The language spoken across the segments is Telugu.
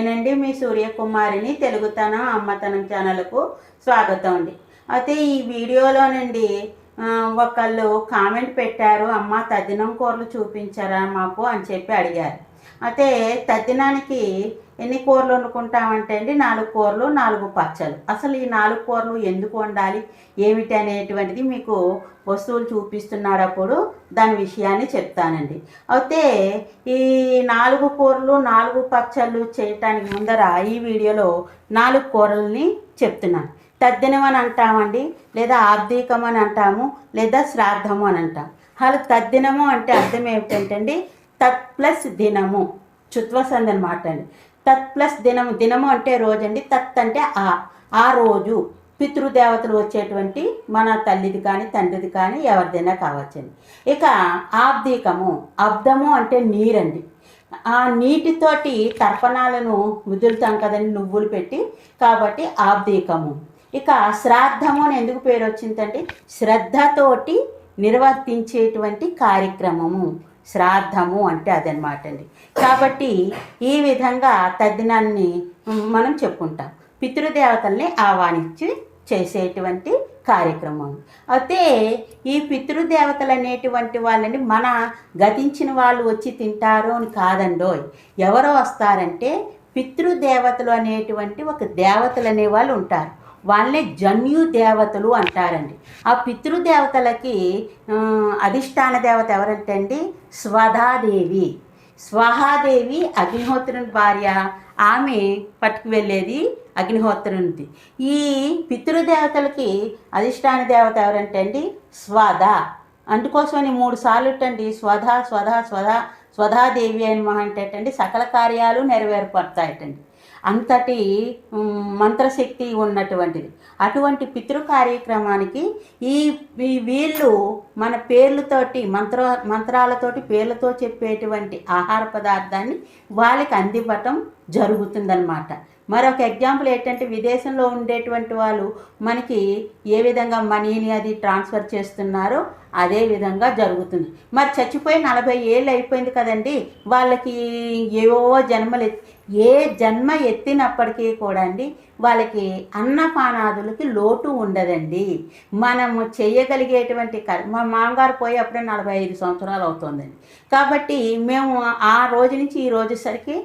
నేనండి మీ సూర్యకుమారిని తెలుగుతనం అమ్మతనం ఛానల్కు స్వాగతం అండి. అయితే ఈ వీడియోలోనండి ఒకళ్ళు కామెంట్ పెట్టారు అమ్మ తద్దినం కూరలు చూపించారా మాకు అని చెప్పి అడిగారు. అయితే తద్దినానికి ఎన్ని కూరలు వండుకుంటామంటే అండి నాలుగు కూరలు నాలుగు పచ్చలు అసలు ఈ నాలుగు కూరలు ఎందుకు వండాలి? ఏమిటి అనేటువంటిది మీకు వస్తువులు చూపిస్తున్నాడప్పుడు దాని విషయాన్ని చెప్తానండి. అయితే ఈ నాలుగు కూరలు నాలుగు పచ్చళ్ళు చేయటానికి ముందర ఈ వీడియోలో నాలుగు కూరల్ని చెప్తున్నాను. తద్దినం అని అంటామండి లేదా ఆర్థికం అని అంటాము లేదా శ్రాద్ధము అని అంటాం. అలా తద్దినము అంటే అర్థం ఏమిటంటే అండి తత్ ప్లస్ దినము చుత్వసంది అనమాట అండి. తత్ ప్లస్ దినము దినము అంటే రోజు అండి తత్ అంటే ఆ. ఆ రోజు పితృదేవతలు వచ్చేటువంటి మన తల్లిది కానీ తండ్రిది కానీ ఎవరిదైనా కావచ్చండి. ఇక ఆబ్దీకము అబ్దము అంటే నీరండి. ఆ నీటితోటి తర్పణాలను ముదులుతాం కదండి నువ్వులు పెట్టి. కాబట్టి ఆబ్దీకము. ఇక శ్రాద్ధము అని ఎందుకు పేరు వచ్చిందంటే శ్రద్ధతోటి నిర్వర్తించేటువంటి కార్యక్రమము. శ్రాద్ధము అంటే అదనమాట అండి. కాబట్టి ఈ విధంగా తద్దినాన్ని మనం చెప్పుకుంటాం. పితృదేవతల్ని ఆహ్వానించి చేసేటువంటి కార్యక్రమం. అయితే ఈ పితృదేవతలు అనేటువంటి వాళ్ళని మన గతించిన వాళ్ళు వచ్చి తింటారు అని కాదండోయ్. ఎవరు వస్తారంటే పితృదేవతలు అనేటువంటి ఒక దేవతలు అనేవాళ్ళు ఉంటారు. వాళ్ళే జన్యు దేవతలు అంటారండి. ఆ పితృదేవతలకి అధిష్టాన దేవత ఎవరంటే అండి స్వధాదేవి. స్వహాదేవి అగ్నిహోత్రుని భార్య. ఆమె పట్టుకు వెళ్ళేది అగ్నిహోత్రునిది. ఈ పితృదేవతలకి అధిష్టాన దేవత ఎవరంటే అండి స్వధ. అందుకోసమని మూడు సార్లు అండి స్వధ స్వధ స్వధ స్వధాదేవి అని మహా అంటే సకల కార్యాలు నెరవేర్పడతాయటండి. అంతటి మంత్రశక్తి ఉన్నటువంటిది. అటువంటి పితృ కార్యక్రమానికి ఈ ఈ వీళ్ళు మన పేర్లతోటి మంత్ర మంత్రాలతోటి పేర్లతో చెప్పేటువంటి ఆహార పదార్థాన్ని వాళ్ళకి అందివ్వటం జరుగుతుందన్నమాట. మరొక ఎగ్జాంపుల్ ఏంటంటే విదేశంలో ఉండేటువంటి వాళ్ళు మనకి ఏ విధంగా మనీని అది ట్రాన్స్ఫర్ చేస్తున్నారో అదే విధంగా జరుగుతుంది. మరి చచ్చిపోయి నలభై ఏళ్ళు అయిపోయింది కదండి వాళ్ళకి ఏవో జన్మలు ఏ జన్మ ఎత్తినప్పటికీ కూడా అండి వాళ్ళకి అన్నపానాదులకి లోటు ఉండదండి. మనము చేయగలిగేటువంటి కర్మ మా మామగారు పోయి అప్పుడే నలభై ఐదు సంవత్సరాలు అవుతుందండి. కాబట్టి మేము ఆ రోజు నుంచి ఈ రోజు సరికి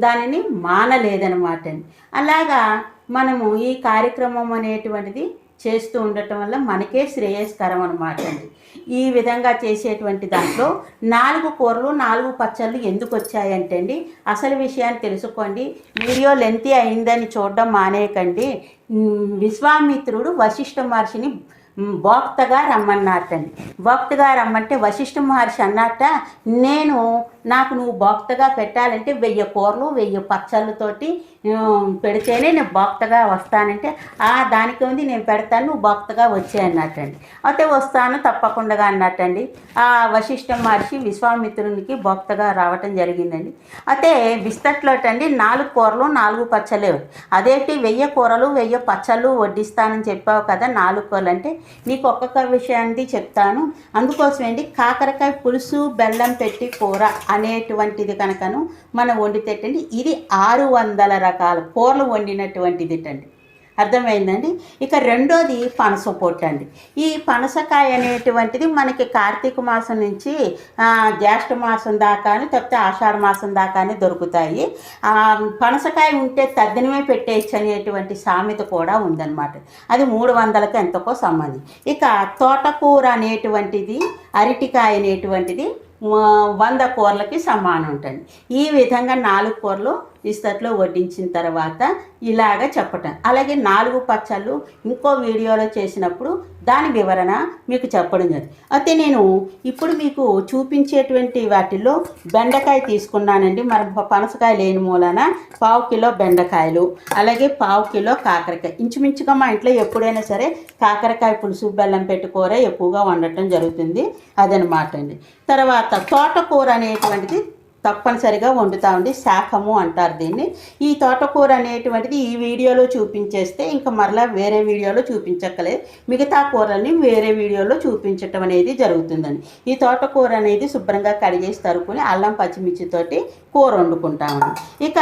దానిని మానలేదనమాట అండి అలాగా మనము ఈ కార్యక్రమం అనేటువంటిది చేస్తూ ఉండటం వల్ల మనకే శ్రేయస్కరం అనమాట అండి. ఈ విధంగా చేసేటువంటి దాంట్లో నాలుగు కూరలు నాలుగు పచ్చళ్ళు ఎందుకు వచ్చాయంటే అండి అసలు విషయాన్ని తెలుసుకోండి. వీడియో లెంతి అయిందని చూడడం మానేయకండి. విశ్వామిత్రుడు వశిష్ఠ మహర్షిని ఉమ్, భోక్తగా రమ్మన్నారటండి. భోక్తగా రమ్మంటే వశిష్ఠ మహర్షి అన్నట్ట నేను నాకు నువ్వు భోక్తగా పెట్టాలంటే వెయ్యి కూరలు వెయ్యి పచ్చళ్ళతోటి పెడితేనే నేను భోక్తగా వస్తానంటే ఆ దానికి ఉంది నేను పెడతాను నువ్వు భోక్తగా వచ్చే అన్నట్టండి. అయితే వస్తాను తప్పకుండా అన్నట్టండి. ఆ వశిష్ఠ మహర్షి విశ్వామిత్రునికి భోక్తగా రావటం జరిగిందండి. అయితే బిస్తట్లోటండి నాలుగు కూరలు నాలుగు పచ్చలే అదేంటి వెయ్యి కూరలు వెయ్యి పచ్చళ్ళు వడ్డిస్తానని చెప్పావు కదా నాలుగు కూరలు అంటే నీకు ఒక్కొక్క విషయాన్ని చెప్తాను. అందుకోసమేంటి కాకరకాయ పులుసు బెల్లం పెట్టి కూర అనేటువంటిది కనుకను మనం వండితేటండి ఇది ఆరు వందల రకాల కూరలు వండినటువంటిది అండి అర్థమైందండి? ఇక రెండోది పనస పొట్టు అండి ఈ పనసకాయ అనేటువంటిది మనకి కార్తీక మాసం నుంచి జ్యేష్ఠ మాసం దాకాను లేకపోతే ఆషాఢ మాసం దాకానే దొరుకుతాయి. పనసకాయ ఉంటే తద్దినమే పెట్టేయచ్చు అనేటువంటి సామెత కూడా ఉందన్నమాట. అది మూడు వందలకి ఎంతకో సంబంధం. ఇక తోటకూర అనేటువంటిది అరటికాయ అనేటువంటిది వంద కూరలకి సమానం ఉంటుంది ఈ విధంగా నాలుగు కూరలు ఇస్తట్లో వడ్డించిన తర్వాత ఇలాగ చెప్పటం. అలాగే నాలుగు పచ్చళ్ళు ఇంకో వీడియోలో చేసినప్పుడు దాని వివరణ మీకు చెప్పడం జరిగింది అయితే నేను ఇప్పుడు మీకు చూపించేటువంటి వాటిల్లో బెండకాయ తీసుకున్నానండి. మరి పనసకాయ లేని మూలన పావు కిలో బెండకాయలు అలాగే పావు కిలో కాకరకాయ. ఇంచుమించుగా మా ఇంట్లో ఎప్పుడైనా సరే కాకరకాయ పులుసు బెల్లం పెట్టి కూర ఎక్కువగా వండటం జరుగుతుంది. అదనమాట అండి. తర్వాత తోటకూర అనేటువంటిది తప్పనిసరిగా వండుతామండి శాఖము అంటారు దీన్ని. ఈ తోటకూర అనేటువంటిది ఈ వీడియోలో చూపించేస్తే ఇంకా మరలా వేరే వీడియోలో చూపించక్కలేదు. మిగతా కూరల్ని వేరే వీడియోలో చూపించటం అనేది జరుగుతుందండి. ఈ తోటకూర అనేది శుభ్రంగా కడిగేసి తరుపుని అల్లం పచ్చిమిర్చితోటి కూర వండుకుంటామండి ఇక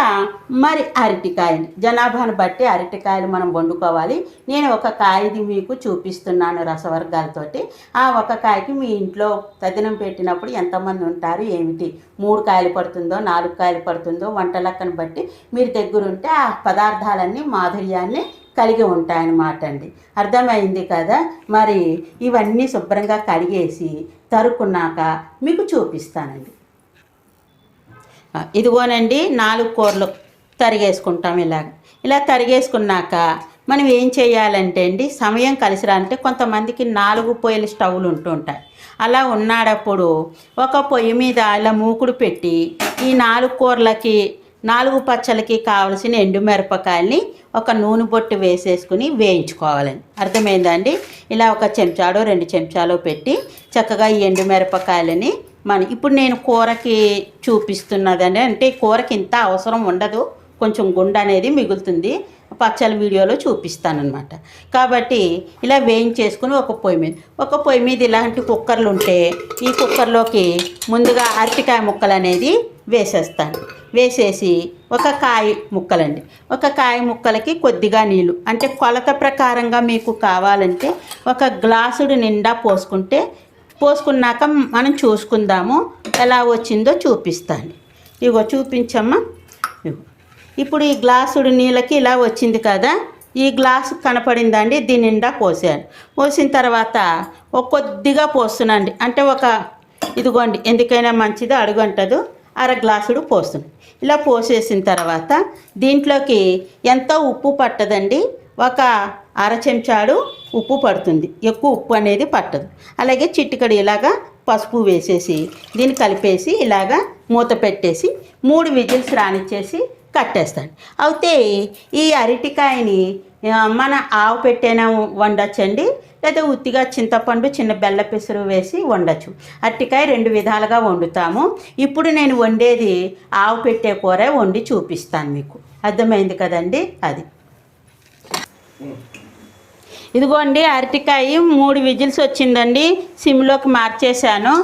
మరి అరటికాయలు. జనాభాను బట్టి అరటికాయలు మనం వండుకోవాలి. నేను ఒక కాయది మీకు చూపిస్తున్నాను రసవర్గాలతోటి. ఆ ఒక కాయకి మీ ఇంట్లో తదినం పెట్టినప్పుడు ఎంతమంది ఉంటారు? ఏమిటి? మూడు కాయలు పడుతుందో నాలుగు కాయలు పడుతుందో వంట లెక్కను బట్టి మీరు దగ్గరుంటే ఆ పదార్థాలన్నీ మాధుర్యాన్ని కలిగి ఉంటాయన్నమాట అండి. అర్థమైంది కదా? మరి ఇవన్నీ శుభ్రంగా కడిగేసి తరుకున్నాక మీకు చూపిస్తానండి. ఇదిగోనండి నాలుగు కూరలు తరిగేసుకుంటాం ఇలాగ. ఇలా తరిగేసుకున్నాక మనం ఏం చేయాలంటే అండి సమయం కలిసి రాలంటే కొంతమందికి నాలుగు పొయ్యిల స్టవ్లు ఉంటుంటాయి అలా ఉన్నాడప్పుడు ఒక పొయ్యి మీద ఇలా మూకుడు పెట్టి ఈ నాలుగు కూరలకి నాలుగు పచ్చలకి కావలసిన ఎండుమిరపకాయల్ని ఒక నూనె బొట్టు వేసేసుకుని వేయించుకోవాలండి అర్థమైందండి? ఇలా ఒక చెంచాడో రెండు చెంచాలో పెట్టి చక్కగా ఈ ఎండుమిరపకాయలని మన ఇప్పుడు నేను కూరకి చూపిస్తున్నదండి. అంటే కూరకి ఇంత అవసరం ఉండదు. కొంచెం గుండె అనేది మిగులుతుంది. పచ్చల వీడియోలో చూపిస్తానమాట కాబట్టి ఇలా వేయించేసుకుని ఒక పొయ్యి మీద ఒక పొయ్యి మీద ఇలాంటి కుక్కర్లు ఉంటే ఈ కుక్కర్లోకి ముందుగా అరటికాయ ముక్కలు అనేది వేసేస్తాను. వేసేసి ఒక కాయ ముక్కలండి. ఒక కాయ ముక్కలకి కొద్దిగా నీళ్ళు అంటే కొలత ప్రకారంగా మీకు కావాలంటే ఒక గ్లాసుడు నిండా పోసుకుంటే పోసుకున్నాక మనం చూసుకుందాము ఎలా వచ్చిందో చూపిస్తాను. ఇగో చూపించమ్మా. ఇగో. ఇప్పుడు ఈ గ్లాసుడు నీళ్ళకి ఇలా వచ్చింది కదా ఈ గ్లాసు కనపడిందండి దీని నిండా పోసాను. పోసిన తర్వాత ఒక కొద్దిగా పోస్తున్నాండి. అంటే ఒక ఇదిగోండి ఎందుకైనా మంచిది అడుగంటదు అర గ్లాసుడు పోస్తుంది. ఇలా పోసేసిన తర్వాత దీంట్లోకి ఎంతో ఉప్పు పట్టదండి. ఒక అర చెంచాడు ఉప్పు పడుతుంది. ఎక్కువ ఉప్పు అనేది పట్టదు. అలాగే చిట్టుకడి ఇలాగా పసుపు వేసేసి దీన్ని కలిపేసి ఇలాగా మూత పెట్టేసి మూడు విజిల్స్ రానిచ్చేసి కట్టేస్తాను అయితే ఈ అరటికాయని మన ఆవు పెట్టైనా వండొచ్చండి? లేదా ఉత్తిగా చింతపండు చిన్న బెల్ల పెసరు వేసి వండొచ్చు. అరటికాయ రెండు విధాలుగా వండుతాము. ఇప్పుడు నేను వండేది ఆవు పెట్టే కూర వండి చూపిస్తాను మీకు. అర్థమైంది కదండి? అది. ఇదిగోండి అరటికాయ మూడు విజిల్స్ వచ్చిందండి సిమ్లోకి మార్చేశాను.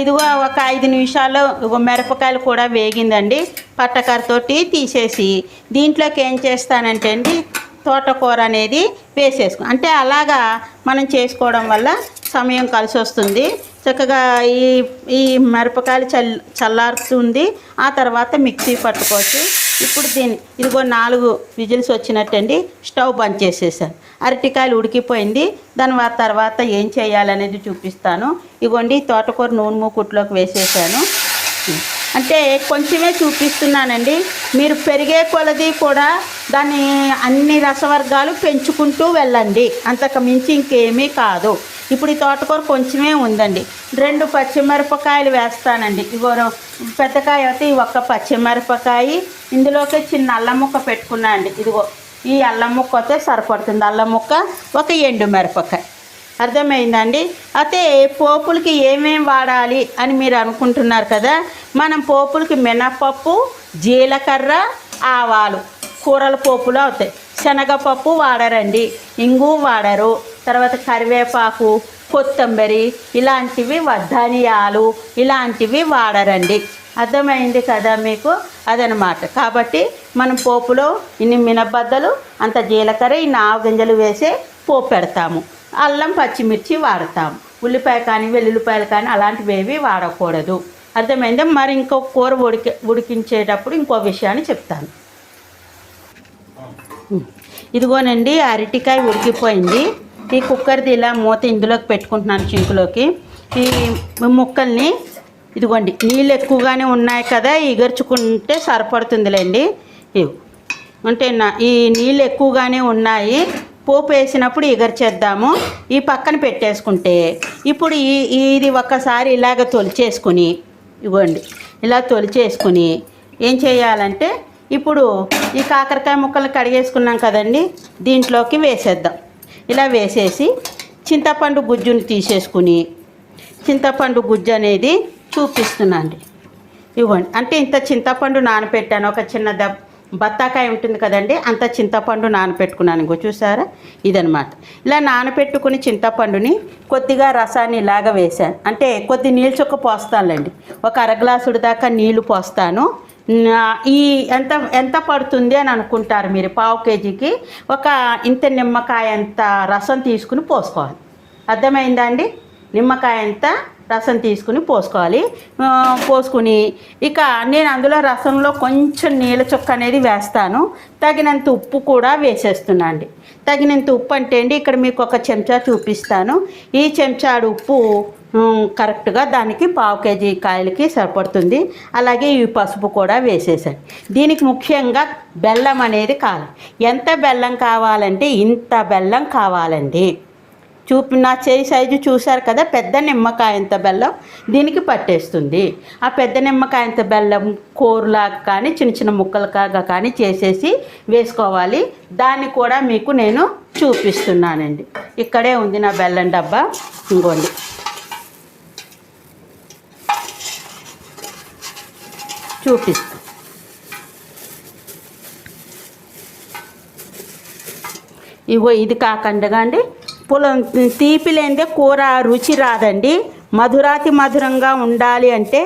ఇదిగో ఒక ఐదు నిమిషాలు మిరపకాయలు కూడా వేగిందండి. పట్టకరతోటి తీసేసి దీంట్లోకి ఏం చేస్తానంటే అండి తోటకూర అనేది వేసేసుకో అంటే అలాగా మనం చేసుకోవడం వల్ల సమయం కలిసి వస్తుంది చక్కగా ఈ ఈ మిరపకాయలు చల్ చల్లారుతుంది. ఆ తర్వాత మిక్సీ పట్టుకోవచ్చు. ఇప్పుడు దీన్ని ఇదిగో నాలుగు విజిల్స్ వచ్చినట్టండి. స్టవ్ బంద్ చేసేసాను. అరటికాయలు ఉడికిపోయింది. దాని తర్వాత ఏం చేయాలనేది చూపిస్తాను. ఇగోండి తోటకూర నూనె మూకుట్లోకి వేసేసాను. అంటే కొంచెమే చూపిస్తున్నానండి. మీరు పెరిగే కొలది కూడా దాన్ని అన్ని రసవర్గాలు పెంచుకుంటూ వెళ్ళండి. అంతకు మించి ఇంకేమీ కాదు. ఇప్పుడు ఈ తోటకూర కొంచెమే ఉందండి. రెండు పచ్చిమిరపకాయలు వేస్తానండి. ఇగో పెద్దకాయ అయితే ఈ ఒక్క పచ్చిమిరపకాయ ఇందులోకి చిన్న అల్లం ముక్క పెట్టుకున్నా అండి ఇదిగో ఈ అల్లం ముక్క అయితే సరిపడుతుంది. అల్లం ముక్క ఒక ఎండు మిరపకాయ అర్థమైందండి? అయితే పోపులకి ఏమేం వాడాలి అని మీరు అనుకుంటున్నారు కదా మనం పోపులకి మినపప్పు జీలకర్ర ఆవాలు. కూరల పోపులు అవుతాయి. శనగపప్పు వాడరండి. ఇంగు వాడరు. తర్వాత కరివేపాకు కొత్తిమీర ఇలాంటివి ధనియాలు ఇలాంటివి వాడరండి. అర్థమైంది కదా మీకు? అదనమాట. కాబట్టి మనం పోపులో ఇన్ని మినబద్దలు అంత జీలకర్ర ఇన్ని ఆవు గింజలు వేసి పోపు పెడతాము. అల్లం పచ్చిమిర్చి వాడతాం. ఉల్లిపాయ కానీ వెల్లుల్లిపాయలు కానీ అలాంటివి ఏవి వాడకూడదు. అర్థమైందా? మరి ఇంకో కూర ఉడికి ఉడికించేటప్పుడు ఇంకో విషయాన్ని చెప్తాను. ఇదిగోనండి అరటికాయ ఉడికిపోయింది. ఈ కుక్కర్ది ఇలా మూత ఇందులోకి పెట్టుకుంటున్నాను చింకులోకి. ఈ ముక్కల్ని ఇదిగోండి నీళ్ళు ఎక్కువగానే ఉన్నాయి కదా ఎగర్చుకుంటే సరిపడుతుందిలేండి. అంటే నా ఈ నీళ్ళు ఎక్కువగానే ఉన్నాయి. పోపు వేసినప్పుడు ఎగర్చేద్దాము. ఈ పక్కన పెట్టేసుకుంటే ఇప్పుడు ఈ ఇది ఒక్కసారి ఇలాగ తొలిచేసుకుని ఇవ్వండి. ఇలా తొలిచేసుకుని ఏం చేయాలంటే ఇప్పుడు ఈ కాకరకాయ ముక్కలు కడిగేసుకున్నాం కదండి దీంట్లోకి వేసేద్దాం. ఇలా వేసేసి చింతపండు గుజ్జుని తీసేసుకుని చింతపండు గుజ్జు అనేది చూపిస్తున్నాండి ఇవ్వండి. అంటే ఇంత చింతపండు నానపెట్టాను ఒక చిన్న దెబ్బ బత్తాకాయ ఉంటుంది కదండి అంత చింతపండు నానపెట్టుకున్నాను. ఇంకో చూసారా? ఇదనమాట ఇలా నానపెట్టుకుని చింతపండుని కొద్దిగా రసాన్ని ఇలాగ వేశాను. అంటే కొద్ది నీళ్ళు చొక్క పోస్తానులేండి. ఒక అరగ్లాసుడు దాకా నీళ్ళు పోస్తాను. ఈ ఎంత ఎంత పడుతుంది అని అనుకుంటారు మీరు పావు కేజీకి? ఒక ఇంత నిమ్మకాయ అంత రసం తీసుకుని పోసుకోవాలి. అర్థమైందా అండి? నిమ్మకాయ అంతా రసం తీసుకుని పోసుకోవాలి. పోసుకుని ఇక నేను అందులో రసంలో కొంచెం నీళ్ళ చుక్క అనేది వేస్తాను. తగినంత ఉప్పు కూడా వేసేస్తున్నా అండి. తగినంత ఉప్పు అంటే అండి ఇక్కడ మీకు ఒక చెంచా చూపిస్తాను. ఈ చెంచాడు ఉప్పు కరెక్ట్గా దానికి పావు కేజీ కాయలకి సరిపడుతుంది. అలాగే ఈ పసుపు కూడా వేసేసాను దీనికి ముఖ్యంగా బెల్లం అనేది కావాలి. ఎంత బెల్లం కావాలంటే ఇంత బెల్లం కావాలండి. చూపి నా చేయి సైజు చూశారు కదా పెద్ద నిమ్మకాయంత బెల్లం దీనికి పట్టేస్తుంది. ఆ పెద్ద నిమ్మకాయంత బెల్లం కూరలాగా కానీ చిన్న చిన్న ముక్కలుగా కానీ చేసేసి వేసుకోవాలి. దాన్ని కూడా మీకు నేను చూపిస్తున్నానండి. ఇక్కడే ఉంది నా బెల్లం డబ్బా. ఇంకోండి. చూపిస్తాను ఇగో ఇది కాకుండా అండి పుల తీపి లేనిదే కూర రుచి రాదండి. మధురాతి మధురంగా ఉండాలి అంటే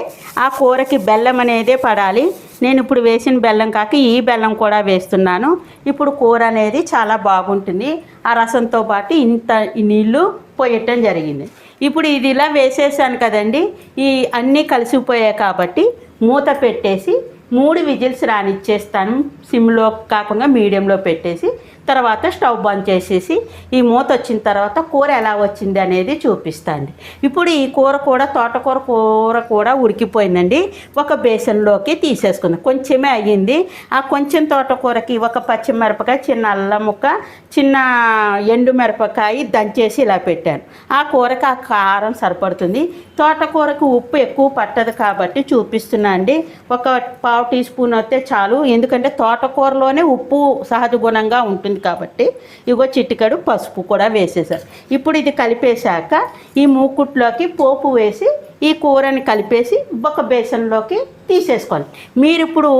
ఆ కూరకి బెల్లం అనేదే పడాలి. నేను ఇప్పుడు వేసిన బెల్లం కాక ఈ బెల్లం కూడా వేస్తున్నాను. ఇప్పుడు కూర అనేది చాలా బాగుంటుంది. ఆ రసంతో పాటు ఇంత నీళ్ళు పోయటం జరిగింది. ఇప్పుడు ఇది ఇలా వేసేసాను కదండి. ఈ అన్నీ కలిసిపోయాయి కాబట్టి మూత పెట్టేసి మూడు విజిల్స్ రానిచ్చేస్తాను. సిమ్లో కాకుండా మీడియంలో పెట్టేసి తర్వాత స్టవ్ బంద్ చేసేసి ఈ మూత వచ్చిన తర్వాత కూర ఎలా వచ్చింది అనేది చూపిస్తాండి. ఇప్పుడు ఈ కూర కూడా తోటకూర కూర కూడా ఉడికిపోయిందండి. ఒక బేసన్లోకి తీసేసుకుందాం. కొంచెమే అయ్యింది. ఆ కొంచెం తోటకూరకి ఒక పచ్చిమిరపకాయ చిన్న అల్లం ముక్క చిన్న ఎండు మిరపకాయ దంచేసి ఇలా పెట్టాను. ఆ కూరకి ఆ కారం సరిపడుతుంది. తోటకూరకు ఉప్పు ఎక్కువ పట్టదు కాబట్టి చూపిస్తున్నా అండి. ఒక పావు టీ స్పూన్ వస్తే చాలు. ఎందుకంటే తోటకూరలోనే ఉప్పు సహజ గుణంగా ఉంటుంది కాబట్టి ఇగో చిటికెడు పసుపు కూడా వేసేసారు. ఇప్పుడు ఇది కలిపేశాక ఈ మూకుట్లోకి పోపు వేసి ఈ కూరని కలిపేసి ఒక బేసన్లోకి తీసేసుకోవాలి. మీరు ఇప్పుడు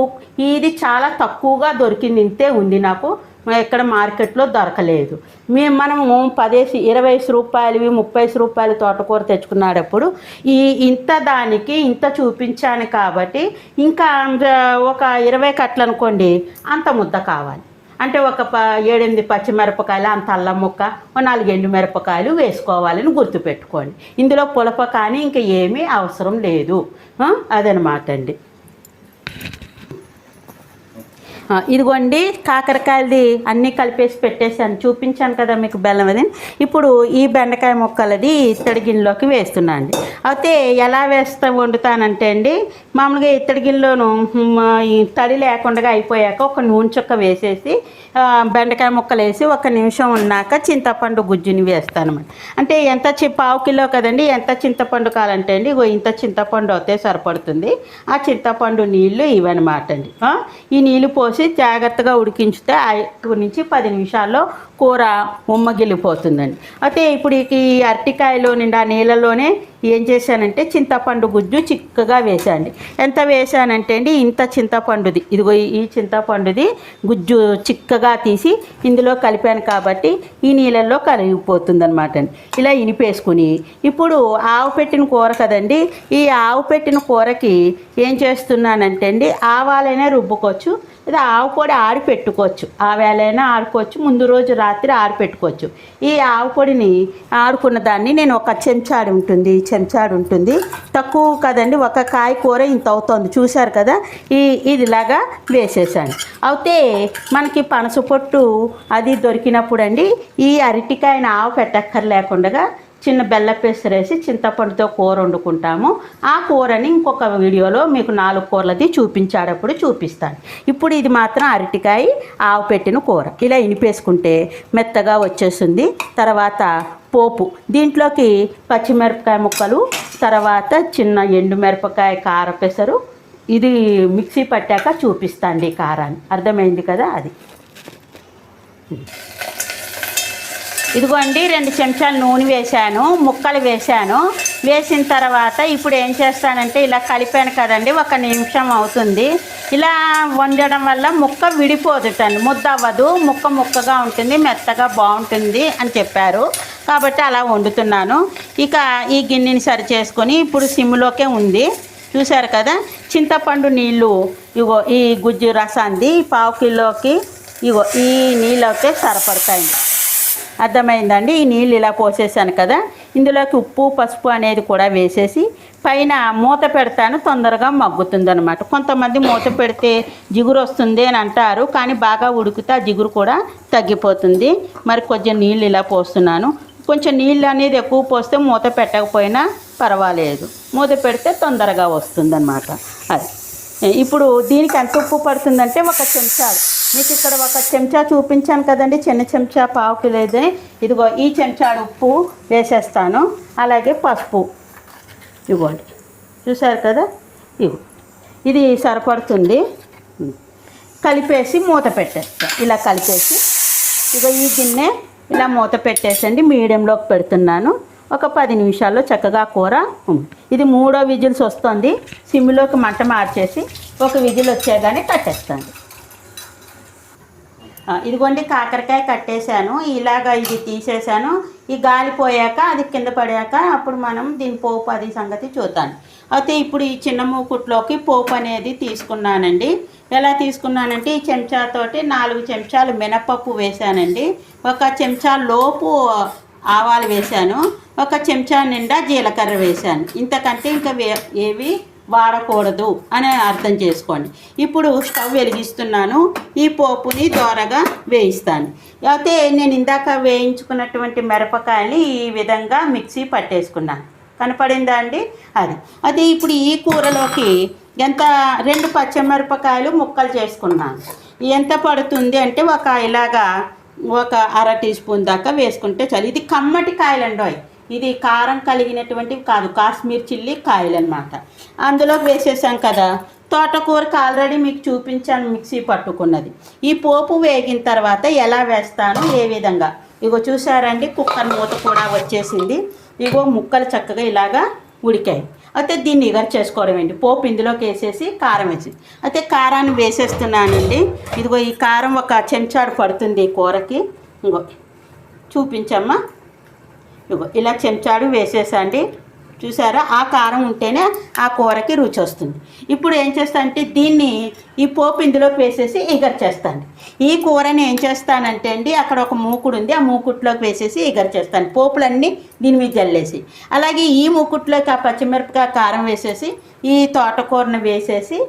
ఇది చాలా తక్కువగా దొరికింది ఇంతే ఉంది నాకు. ఎక్కడ మార్కెట్లో దొరకలేదు. మేము మనము పదేసి ఇరవై రూపాయలవి ముప్పై రూపాయల తోటకూర తెచ్చుకున్నాడప్పుడు ఈ ఇంత దానికి ఇంత చూపించాను కాబట్టి ఇంకా ఒక ఇరవై కట్టలు అనుకోండి అంత ముద్ద కావాలి. అంటే ఒక ప ఏడెనిమిది పచ్చిమిరపకాయలు అంత అల్లం ముక్క ఓ నాలుగు ఎండు మిరపకాయలు వేసుకోవాలని గుర్తుపెట్టుకోండి. ఇందులో పులప కానీ ఇంకా ఏమీ అవసరం లేదు. అదనమాట అండి. ఇదిగోండి కాకరకాయలది అన్నీ కలిపేసి పెట్టేసాను చూపించాను కదా మీకు బెల్లం అది. ఇప్పుడు ఈ బెండకాయ ముక్కలది ఇత్తడి గిన్నెలోకి వేస్తున్నాను అండి అయితే ఎలా వేస్తా వండుతానంటే అండి మామూలుగా ఇత్తడి గిన్నెలోను తడి లేకుండా అయిపోయాక ఒక నూనె చుక్క వేసేసి బెండకాయ ముక్కలు వేసి ఒక నిమిషం ఉన్నాక చింతపండు గుజ్జుని వేస్తాను అనమాట అంటే ఎంత చి పావు కిలో కదండి ఎంత చింతపండు కావాలంటే అండి ఇగో ఇంత చింతపండు అవుతే సరిపడుతుంది. ఆ చింతపండు నీళ్ళు ఇవన్నమాట అండి. ఈ నీళ్ళు పోసి జాగ్రత్తగా ఉడికించితే ఐదు నుంచి పది నిమిషాల్లో కూర ఉమ్మగిలిపోతుందండి. అయితే ఇప్పుడు ఈ అరటికాయలో నిండా నీళ్ళలోనే ఏం చేశానంటే చింతపండు గుజ్జు చిక్కగా వేసాండి ఎంత వేసానంటే అండి ఇంత చింతపండుది. ఇదిగో ఈ- ఈ చింతపండుది గుజ్జు చిక్కగా తీసి ఇందులో కలిపాను కాబట్టి ఈ నీళ్ళల్లో కరిగిపోతుంది అనమాట అండి. ఇలా ఇనిపేసుకుని ఇప్పుడు ఆవు పెట్టిన కూర కదండి ఈ ఆవు పెట్టిన కూరకి ఏం చేస్తున్నానంటే అండి ఆవాలైనా రుబ్బుకోవచ్చు ఇది ఆవు పొడి ఆరిపెట్టుకోవచ్చు ఆవేళైనా ఆడుకోవచ్చు ముందు రోజు రాత్రి ఆరిపెట్టుకోవచ్చు ఈ ఆవు పొడిని ఆడుకున్న దాన్ని నేను ఒక చెంచాడు ఉంటుంది చెంచాడు ఉంటుంది. తక్కువ కదండి ఒక కాయ కూర ఇంత అవుతుంది చూశారు కదా? ఈ ఇదిలాగా వేసేసాను. అయితే మనకి పనసపొట్టు అది దొరికినప్పుడు అండి ఈ అరటికాయని ఆవు పెట్టక్కర్ లేకుండా చిన్న బెల్ల పెసరేసి చింతపండుతో కూర వండుకుంటాము. ఆ కూరని ఇంకొక వీడియోలో మీకు నాలుగు కూరలది చూపించాడప్పుడు చూపిస్తాను. ఇప్పుడు ఇది మాత్రం అరటికాయ ఆవు పెట్టిన కూర. ఇలా ఇనిపేసుకుంటే మెత్తగా వచ్చేస్తుంది. తర్వాత పోపు. దీంట్లోకి పచ్చిమిరపకాయ ముక్కలు తర్వాత చిన్న ఎండుమిరపకాయ కార పెసరు. ఇది మిక్సీ పట్టాక చూపిస్తాండి ఈ కారాన్ని. అర్థమైంది కదా అది? ఇదిగోండి రెండు చెంచాలు నూనె వేశాను ముక్కలు వేశాను. వేసిన తర్వాత ఇప్పుడు ఏం చేస్తానంటే ఇలా కలిపాను కదండి ఒక నిమిషం అవుతుంది. ఇలా వండడం వల్ల ముక్క విడిపోదుటండి ముద్ద అవ్వదు ముక్క ముక్కగా ఉంటుంది మెత్తగా బాగుంటుంది అని చెప్పారు. కాబట్టి అలా వండుతున్నాను. ఇక ఈ గిన్నెని సరి చేసుకొని ఇప్పుడు సిమ్లోకే ఉంది. చూశారు కదా చింతపండు నీళ్ళు ఇగో ఈ గుజ్జు రసాంది పావు కిలోకి ఇగో ఈ నీళ్ళకే సరిపడతాయండి అర్థమైందండి. ఈ నీళ్ళు ఇలా పోసేసాను కదా. ఇందులోకి ఉప్పు పసుపు అనేది కూడా వేసేసి పైన మూత పెడతాను. తొందరగా మగ్గుతుంది అనమాట కొంతమంది మూత పెడితే జిగురు వస్తుంది అని అంటారు. కానీ బాగా ఉడికితే ఆ జిగురు కూడా తగ్గిపోతుంది. మరి కొంచెం నీళ్ళు ఇలా పోస్తున్నాను. కొంచెం నీళ్ళు అనేది ఎక్కువ పోస్తే మూత పెట్టకపోయినా పర్వాలేదు. మూత పెడితే తొందరగా వస్తుందన్నమాట. అది. ఇప్పుడు దీనికి ఎంత ఉప్పు పడుతుందంటే ఒక చెంచాడు మీకు ఇక్కడ ఒక చెంచా చూపించాను కదండి చిన్న చెంచా పావు లేదే ఇదిగో ఈ చెంచాడు ఉప్పు వేసేస్తాను. అలాగే పసుపు. ఇవ్వండి. చూసారు కదా? ఇగో ఇది సరిపడుతుంది. కలిపేసి మూత పెట్టేస్తా. ఇలా కలిపేసి. ఇక ఈ గిన్నె ఇలా మూత పెట్టేసండి. మీడియంలోకి పెడుతున్నాను. ఒక పది నిమిషాల్లో చక్కగా కూర ఇది మూడో విజిల్స్ వస్తుంది. సిమ్లోకి మంట మార్చేసి ఒక విజిల్ వచ్చేగానే కట్టేస్తాను. ఇదిగోండి కాకరకాయ కట్టేశాను. ఇలాగ ఇది తీసేశాను. ఈ గాలి పోయాక అది కింద పడాక అప్పుడు మనం దీని పోపు అది సంగతి చూద్దాం. అయితే ఇప్పుడు ఈ చిన్న మూకుట్లోకి పోపు అనేది తీసుకున్నానండి. ఎలా తీసుకున్నానంటే ఈ చెంచాతోటి నాలుగు చెంచాలు మినపప్పు వేశానండి. ఒక చెంచా లోపు ఆవాలు వేశాను. ఒక చెంచా నిండా జీలకర్ర వేశాను. ఇంతకంటే ఇంకా వే ఏవి వాడకూడదు అని అర్థం చేసుకోండి. ఇప్పుడు స్టవ్ వెలిగిస్తున్నాను. ఈ పోపుని దోరగా వేయిస్తాను. అయితే నేను ఇందాక వేయించుకున్నటువంటి మిరపకాయని ఈ విధంగా మిక్సీ పట్టేసుకున్నాను కనపడిందా అండి? అది. అది ఇప్పుడు ఈ కూరలోకి ఎంత రెండు పచ్చిమిరపకాయలు ముక్కలు చేసుకున్నాను. ఎంత పడుతుంది అంటే ఒక ఇలాగా ఒక అర టీ స్పూన్ దాకా వేసుకుంటే చాలు. ఇది కమ్మటి కాయలండి ఇది కారం కలిగినటువంటివి కాదు కాశ్మీర్ చిల్లీ కాయలు అనమాట అందులో వేసేసాం కదా తోటకూరకి ఆల్రెడీ మీకు చూపించాను మిక్సీ పట్టుకున్నది. ఈ పోపు వేగిన తర్వాత ఎలా వేస్తాను ఏ విధంగా? ఇగో చూసారండి కుక్కర్ మూత కూడా వచ్చేసింది. ఇగో ముక్కలు చక్కగా ఇలాగా ఉడికాయి. అయితే దీన్ని ఇగర్ చేసుకోవడం ఏంటి? పోపు ఇందులోకి వేసేసి కారం వేసి. అయితే కారాన్ని వేసేస్తున్నానండి. ఇదిగో ఈ కారం ఒక చెంచాడు పడుతుంది కూరకి. ఇంకో చూపించమ్మా. ఇలా చెంచాడు వేసేసండి. చూసారా? ఆ కారం ఉంటేనే ఆ కూరకి రుచి వస్తుంది. ఇప్పుడు ఏం చేస్తానంటే దీన్ని ఈ పోపు ఇందులో వేసేసి ఎగర్ చేస్తాను ఈ కూరని ఏం చేస్తానంటే అండి అక్కడ ఒక మూకుడు ఉంది. ఆ మూకుట్లోకి వేసేసి ఎగర్ చేస్తాను పోపులన్నీ దీని మీద జల్లేసి. అలాగే ఈ మూకుట్లోకి ఆ పచ్చిమిరపకాయ కారం వేసేసి ఈ తోటకూరను వేసేసి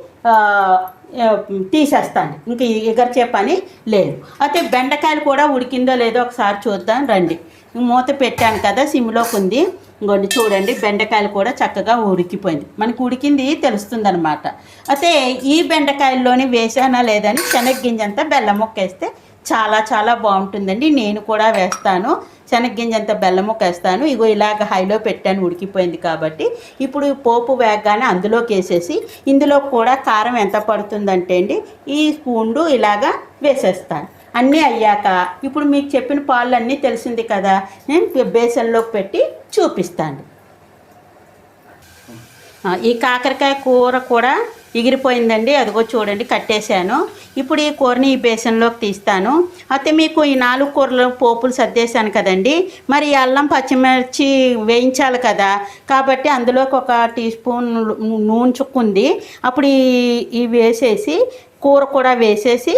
తీసేస్తాను. ఇంక ఎగర్చే పని లేదు. అయితే బెండకాయలు కూడా ఉడికిందో లేదో ఒకసారి చూద్దాం రండి. మూత పెట్టాను కదా సిమ్లోకి ఉంది. ఇంకోండి చూడండి బెండకాయలు కూడా చక్కగా ఉడికిపోయింది. మనకి ఉడికింది తెలుస్తుంది అనమాట అయితే ఈ బెండకాయల్లోని వేసానా లేదని శనగ్గింజంతా బెల్లం మొక్క వేస్తే చాలా చాలా బాగుంటుందండి. నేను కూడా వేస్తాను. శనగ్గింజంత బెల్లం ముక్క వేస్తాను. ఇగో ఇలాగ హైలో పెట్టాను ఉడికిపోయింది కాబట్టి. ఇప్పుడు పోపు వేగగానే అందులోకి వేసేసి ఇందులో కూడా కారం ఎంత పడుతుందంటే అండి ఈ స్పూన్లు ఇలాగా వేసేస్తాను. అన్నీ అయ్యాక ఇప్పుడు మీకు చెప్పిన పాలు అన్నీ తెలిసింది కదా నేను బేసన్లోకి పెట్టి చూపిస్తాను. ఈ కాకరకాయ కూర కూడా ఎగిరిపోయిందండి. అదిగో చూడండి కట్టేశాను. ఇప్పుడు ఈ కూరని ఈ బేసన్లోకి తీస్తాను. అయితే మీకు ఈ నాలుగు కూరలు పోపులు సర్దేశాను కదండి. మరి అల్లం పచ్చిమిర్చి వేయించాలి కదా. కాబట్టి అందులోకి ఒక టీ స్పూన్ నూనె చుక్కుంది. అప్పుడు ఈ ఇవి వేసేసి కూర కూడా వేసేసి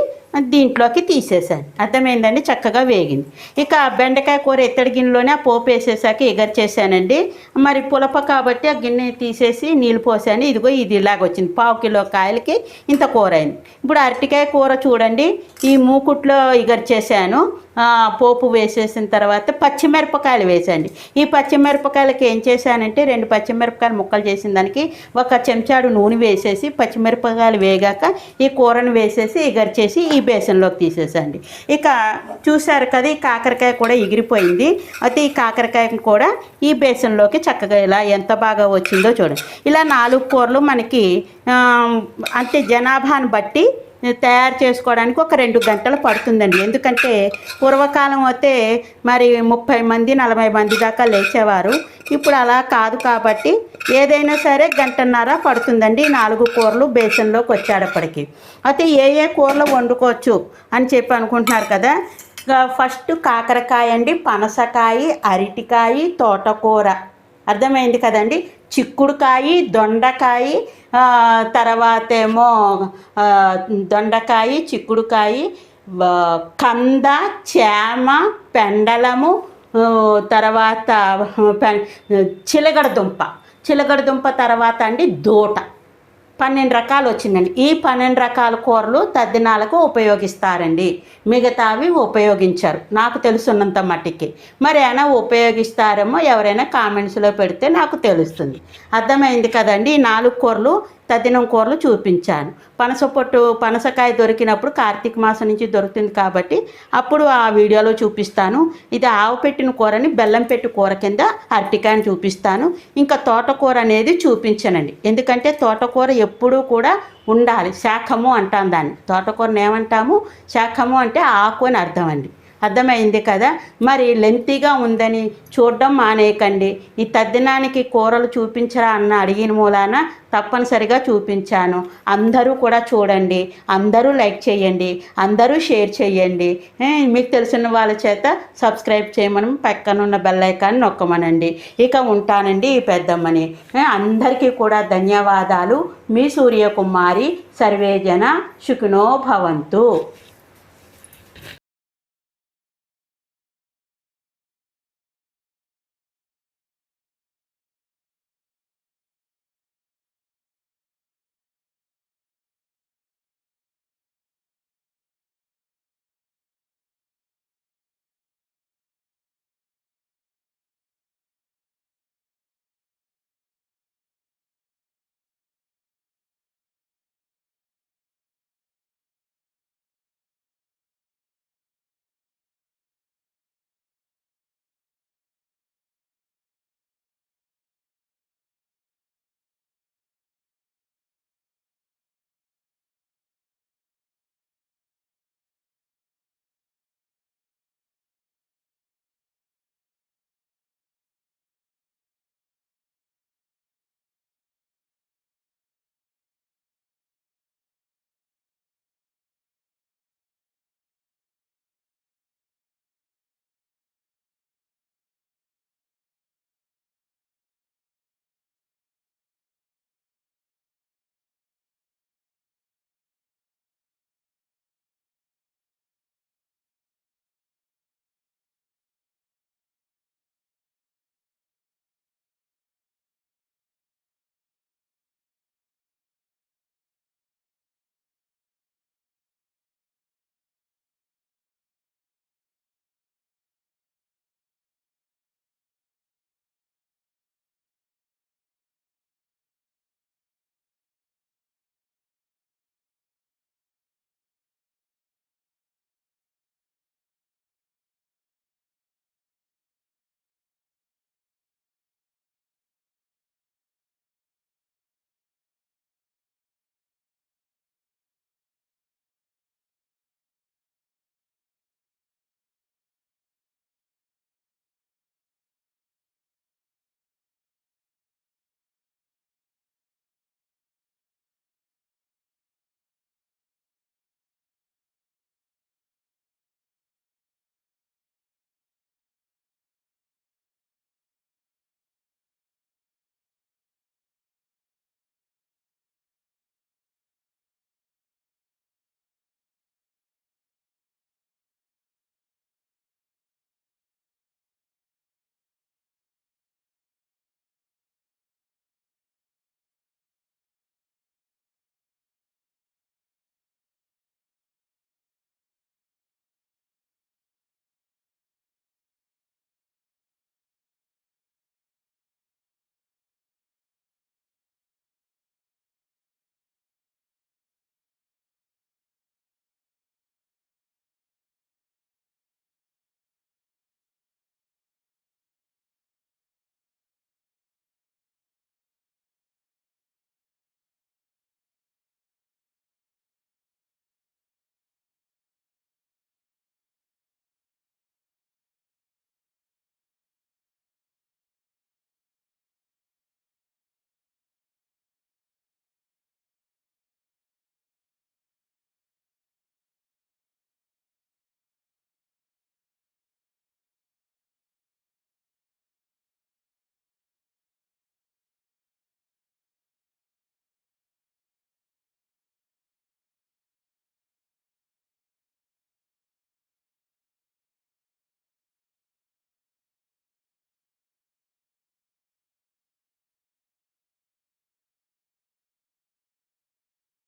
దీంట్లోకి తీసేసాను అర్థమైందండి? చక్కగా వేగింది. ఇక బెండకాయ కూర ఎత్తడి గిన్నెలోనే ఆ పోపు వేసేసాక ఎగర్ చేశానండి మరి పులప కాబట్టి ఆ గిన్నె తీసేసి నీళ్ళు పోసాను. ఇదిగో ఇది ఇలాగ వచ్చింది. పావు కిలో కాయలకి ఇంత కూర అయింది. ఇప్పుడు అరటికాయ కూర చూడండి. ఈ మూకుట్లో ఇగర్ చేశాను పోపు వేసేసిన తర్వాత పచ్చిమిరపకాయలు వేసండి ఈ పచ్చిమిరపకాయలకి ఏం చేశానంటే రెండు పచ్చిమిరపకాయలు ముక్కలు చేసిన దానికి ఒక చెంచాడు నూనె వేసేసి పచ్చిమిరపకాయలు వేగాక ఈ కూరను వేసేసి ఎగర్ చేసి ఈ బేసన్లోకి తీసేసండి. ఇక చూసారు కదా ఈ కాకరకాయ కూడా ఎగిరిపోయింది. అయితే ఈ కాకరకాయ కూడా ఈ బేసన్లోకి చక్కగా ఇలా ఎంత బాగా వచ్చిందో చూడండి. ఇలా నాలుగు కూరలు మనకి అంటే జనాభాను బట్టి తయారు చేసుకోవడానికి ఒక రెండు గంటలు పడుతుందండి. ఎందుకంటే పూర్వకాలం అయితే మరి ముప్పై మంది నలభై మంది దాకా లేచేవారు. ఇప్పుడు అలా కాదు కాబట్టి ఏదైనా సరే గంటన్నర పడుతుందండి. నాలుగు కూరలు బేసన్లోకి వచ్చేటప్పటికి అయితే ఏ ఏ కూరలు వండుకోవచ్చు అని చెప్పి అనుకుంటున్నారు కదా. ఫస్ట్ కాకరకాయ అండి పనసకాయ అరటికాయ తోటకూర. అర్థమైంది కదండి? చిక్కుడుకాయ దొండకాయ తర్వాత ఏమో దొండకాయ చిక్కుడుకాయ కంద చేమ పెండలము తర్వాత పె- చిలగడ దుంప. చిలగడ దుంప తర్వాత అండి దూట. పన్నెండు రకాలు వచ్చిందండి. ఈ పన్నెండు రకాల కూరలు తద్దినాలకు ఉపయోగిస్తారండి. మిగతావి ఉపయోగించారు. నాకు తెలుసున్నంత మట్టికి. మరి ఏమైనా ఉపయోగిస్తారేమో ఎవరైనా కామెంట్స్లో పెడితే నాకు తెలుస్తుంది. అర్థమైంది కదండి. ఈ నాలుగు కూరలు తదినం కూరలు చూపించాను. పనస పొట్టు పనసకాయ దొరికినప్పుడు కార్తీక మాసం నుంచి దొరుకుతుంది కాబట్టి అప్పుడు ఆ వీడియోలో చూపిస్తాను. ఇది ఆవు పెట్టిన కూరని బెల్లం పెట్టి కూర కింద అరటికాయని చూపిస్తాను. ఇంకా తోటకూర అనేది చూపించనండి. ఎందుకంటే తోటకూర ఎప్పుడూ కూడా ఉండాలి. శాఖము అంటాం దాన్ని. తోటకూరని ఏమంటాము? శాఖము అంటే ఆకు అని అర్థం అండి. అర్థమైంది కదా? మరి లెంతీగా ఉందని చూడడం మానేయకండి. ఈ తద్దినానికి కూరలు చూపించరా అన్న అడిగిన మూలాన తప్పనిసరిగా చూపించాను. అందరూ కూడా చూడండి. అందరూ లైక్ చేయండి. అందరూ షేర్ చేయండి. మీకు తెలిసిన వాళ్ళ చేత సబ్స్క్రైబ్ చేయమని పక్కనున్న బెల్లైకాన్ని నొక్కమనండి. ఇక ఉంటానండి ఈ పెద్దమ్మని. అందరికీ కూడా ధన్యవాదాలు. మీ సూర్యకుమారి సర్వేజన శుకునో భవంతు.